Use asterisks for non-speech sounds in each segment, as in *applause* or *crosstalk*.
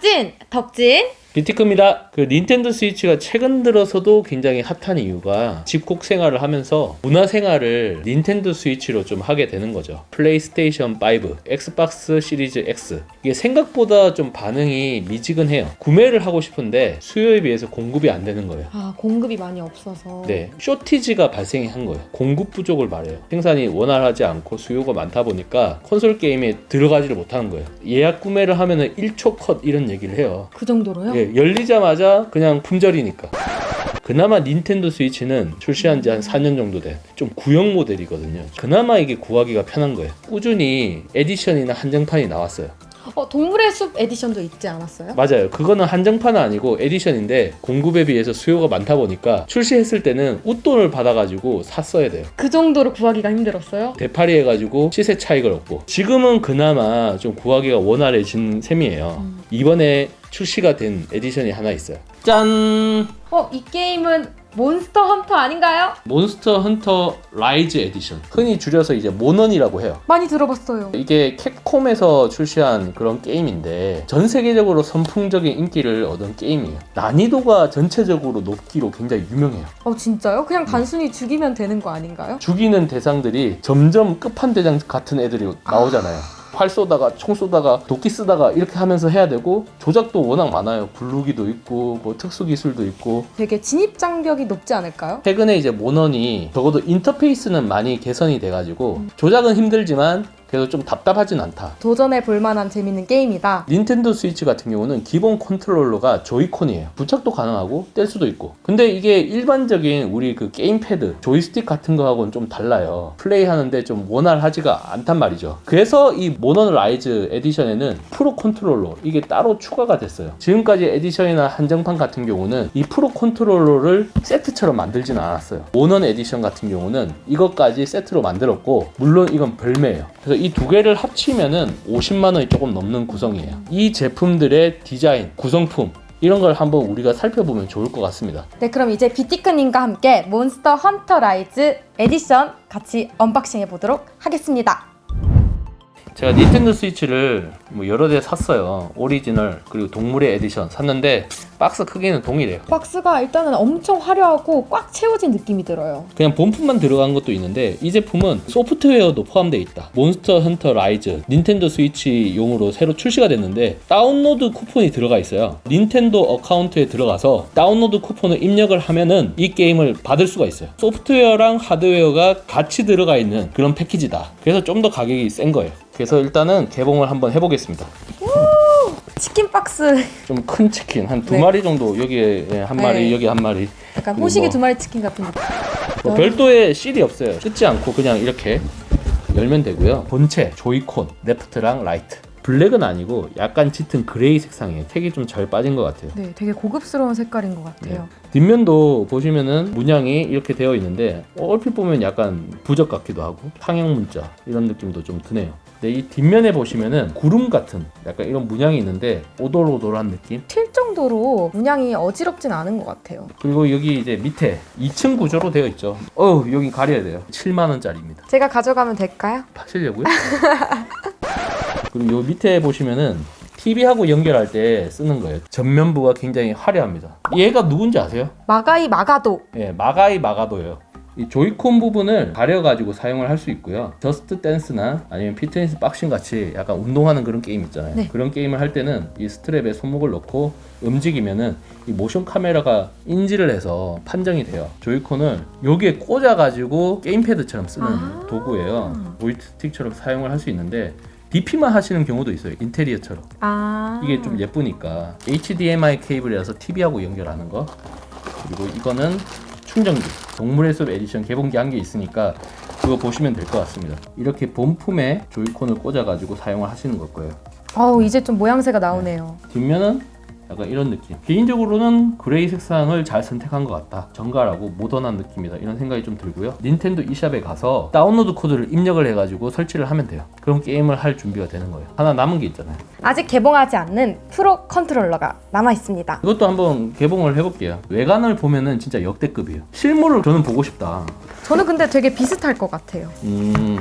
찐 덕진 비티크입니다. 그 닌텐도 스위치가 최근 들어서도 굉장히 핫한 이유가 집콕 생활을 하면서 문화 생활을 닌텐도 스위치로 좀 하게 되는 거죠. 플레이스테이션 5, 엑스박스 시리즈 X 이게 생각보다 좀 반응이 미지근해요. 구매를 하고 싶은데 수요에 비해서 공급이 안 되는 거예요. 아 공급이 많이 없어서 네, 쇼티지가 발생한 거예요. 공급 부족을 말해요. 생산이 원활하지 않고 수요가 많다 보니까 콘솔 게임에 들어가지를 못하는 거예요. 예약 구매를 하면은 1초 컷 이런 얘기를 해요. 그 정도로요? 예, 열리자마자 그냥 품절이니까. 그나마 닌텐도 스위치는 출시한 지 한 4년 정도 된 좀 구형 모델이거든요. 그나마 이게 구하기가 편한 거예요. 꾸준히 에디션이나 한정판이 나왔어요. 어 동물의 숲 에디션도 있지 않았어요? 맞아요. 그거는 한정판은 아니고 에디션인데 공급에 비해서 수요가 많다 보니까 출시했을 때는 웃돈을 받아가지고 샀어야 돼요. 그 정도로 구하기가 힘들었어요? 대파리 해가지고 시세 차익을 얻고 지금은 그나마 좀 구하기가 원활해진 셈이에요. 이번에 출시가 된 에디션이 하나 있어요. 짠! 어 이 게임은 몬스터 헌터 아닌가요? 몬스터 헌터 라이즈 에디션. 흔히 줄여서 이제 모넌이라고 해요. 많이 들어봤어요. 이게 캡콤에서 출시한 그런 게임인데 전 세계적으로 선풍적인 인기를 얻은 게임이에요. 난이도가 전체적으로 높기로 굉장히 유명해요. 어 진짜요? 그냥 단순히 죽이면 되는 거 아닌가요? 죽이는 대상들이 점점 끝판대장 같은 애들이 나오잖아요. 활 쏘다가 총 쏘다가 도끼 쓰다가 이렇게 하면서 해야 되고 조작도 워낙 많아요. 굴르기도 있고 뭐 특수 기술도 있고 되게 진입 장벽이 높지 않을까요? 최근에 이제 모넌이 적어도 인터페이스는 많이 개선이 돼가지고 조작은 힘들지만 그래도 좀 답답하진 않다. 도전해 볼 만한 재밌는 게임이다. 닌텐도 스위치 같은 경우는 기본 컨트롤러가 조이콘이에요. 부착도 가능하고 뗄 수도 있고. 근데 이게 일반적인 우리 그 게임패드, 조이스틱 같은 거하고는 좀 달라요. 플레이하는데 좀 원활하지가 않단 말이죠. 그래서 이 모넌 라이즈 에디션에는 프로 컨트롤러 이게 따로 추가가 됐어요. 지금까지 에디션이나 한정판 같은 경우는 이 프로 컨트롤러를 세트처럼 만들지는 않았어요. 모넌 에디션 같은 경우는 이것까지 세트로 만들었고 물론 이건 별매예요. 그래서 이 두 개를 합치면은 50만 원이 조금 넘는 구성이에요. 이 제품들의 디자인, 구성품 이런 걸 한번 우리가 살펴보면 좋을 것 같습니다. 네, 그럼 이제 비티크님과 함께 몬스터 헌터 라이즈 에디션 같이 언박싱 해보도록 하겠습니다. 제가 닌텐도 스위치를 뭐 여러 대 샀어요. 오리지널 그리고 동물의 에디션 샀는데 박스 크기는 동일해요. 박스가 일단은 엄청 화려하고 꽉 채워진 느낌이 들어요. 그냥 본품만 들어간 것도 있는데 이 제품은 소프트웨어도 포함되어 있다. 몬스터 헌터 라이즈 닌텐도 스위치용으로 새로 출시가 됐는데 다운로드 쿠폰이 들어가 있어요. 닌텐도 어카운트에 들어가서 다운로드 쿠폰을 입력을 하면은 이 게임을 받을 수가 있어요. 소프트웨어랑 하드웨어가 같이 들어가 있는 그런 패키지다. 그래서 좀 더 가격이 센 거예요. 그래서 일단은 개봉을 한번 해보겠습니다. 치킨 박스 좀 큰 치킨 한 두 네. 마리 정도 여기에 예, 한 마리 네. 여기 한 마리 약간 그리고 호식이 뭐- 두 마리 치킨 같은 느낌. 뭐 별도의 실이 없어요. 뜯지 않고 그냥 이렇게 열면 되고요. 본체, 조이콘, 레프트랑 라이트. 블랙은 아니고 약간 짙은 그레이 색상이에요. 색이 좀 잘 빠진 것 같아요. 네, 되게 고급스러운 색깔인 것 같아요. 뒷면도 보시면은 문양이 이렇게 되어 있는데 어, 얼핏 보면 약간 부적 같기도 하고 상형 문자 이런 느낌도 좀 드네요. 근데 이 뒷면에 보시면은 구름 같은 약간 이런 문양이 있는데 오돌오돌한 느낌. 튈 정도로 문양이 어지럽진 않은 것 같아요. 그리고 여기 이제 밑에 2층 구조로 되어 있죠. 어 여기 가려야 돼요. 7만 원짜리입니다. 제가 가져가면 될까요? 파시려고요? *laughs* 그리고 요 밑에 보시면은 TV하고 연결할 때 쓰는 거예요. 전면부가 굉장히 화려합니다. 얘가 누군지 아세요? 마가이 마가도. 예, 마가이 마가도예요. 이 조이콘 부분을 가려가지고 사용을 할 수 있고요. 저스트 댄스나 아니면 피트니스 박싱 같이 약간 운동하는 그런 게임 있잖아요. 네. 그런 게임을 할 때는 이 스트랩에 손목을 넣고 움직이면은 이 모션 카메라가 인지를 해서 판정이 돼요. 조이콘을 여기에 꽂아가지고 게임패드처럼 쓰는 아. 도구예요. 조이스틱처럼 사용을 할 수 있는데 DP만 하시는 경우도 있어요. 인테리어처럼. 아. 이게 좀 예쁘니까 HDMI 케이블이라서 TV하고 연결하는 거 그리고 이거는 충전기 동물의 숲 에디션 개봉기 한 개 있으니까 그거 보시면 될 것 같습니다. 이렇게 본품에 조이콘을 꽂아 가지고 사용을 하시는 걸 거예요. 어우, 이제 좀 모양새가 나오네요. 뒷면은 약간 이런 느낌 개인적으로는 그레이 색상을 잘 선택한 것 같다 정갈하고 모던한 느낌이다 이런 생각이 좀 들고요 닌텐도 e샵에 가서 다운로드 코드를 입력을 해가지고 설치를 하면 돼요 그럼 게임을 할 준비가 되는 거예요 하나 남은 게 있잖아요 아직 개봉하지 않는 프로 컨트롤러가 남아 있습니다. 이것도 한번 개봉을 해볼게요. 외관을 보면은 진짜 역대급이에요. 실물을 저는 보고 싶다. 저는 근데 되게 비슷할 것 같아요. 음,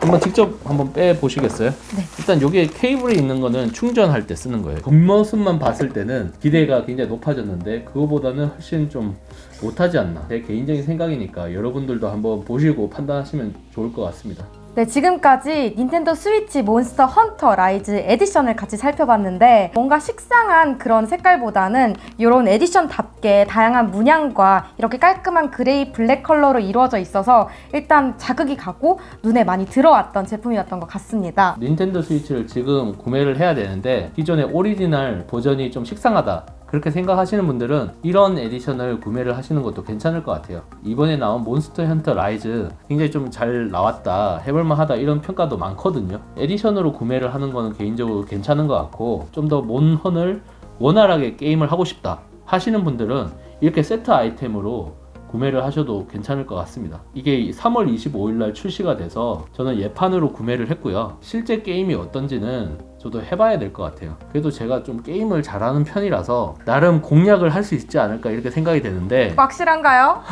한번 직접 한번 빼 보시겠어요? 네. 일단 여기에 케이블이 있는 거는 충전할 때 쓰는 거예요. 겉모습만 봤을 때는 기대가 굉장히 높아졌는데 그거보다는 훨씬 좀 못하지 않나. 제 개인적인 생각이니까 여러분들도 한번 보시고 판단하시면 좋을 것 같습니다. 네, 지금까지 닌텐도 스위치 몬스터 헌터 라이즈 에디션을 같이 살펴봤는데 뭔가 식상한 그런 색깔보다는 이런 에디션답게 다양한 문양과 이렇게 깔끔한 그레이 블랙 컬러로 이루어져 있어서 일단 자극이 가고 눈에 많이 들어왔던 제품이었던 것 같습니다. 닌텐도 스위치를 지금 구매를 해야 되는데 기존의 오리지널 버전이 좀 식상하다. 그렇게 생각하시는 분들은 이런 에디션을 구매를 하시는 것도 괜찮을 것 같아요. 이번에 나온 몬스터 헌터 라이즈 굉장히 좀 잘 나왔다, 해볼만 하다 이런 평가도 많거든요. 에디션으로 구매를 하는 거는 개인적으로 괜찮은 것 같고 좀 더 몬헌을 원활하게 게임을 하고 싶다 하시는 분들은 이렇게 세트 아이템으로 구매를 하셔도 괜찮을 것 같습니다. 이게 3월 25일 날 출시가 돼서 저는 예판으로 구매를 했고요. 실제 게임이 어떤지는 저도 해봐야 될 것 같아요. 그래도 제가 좀 게임을 잘하는 편이라서 나름 공략을 할 수 있지 않을까 이렇게 생각이 되는데 확실한가요?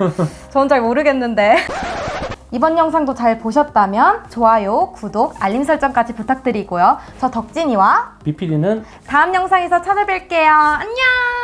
*laughs* 저는 잘 모르겠는데. 이번 영상도 잘 보셨다면 좋아요, 구독, 알림 설정까지 부탁드리고요. 저 덕진이와 BPD는 다음 영상에서 찾아뵐게요. 안녕!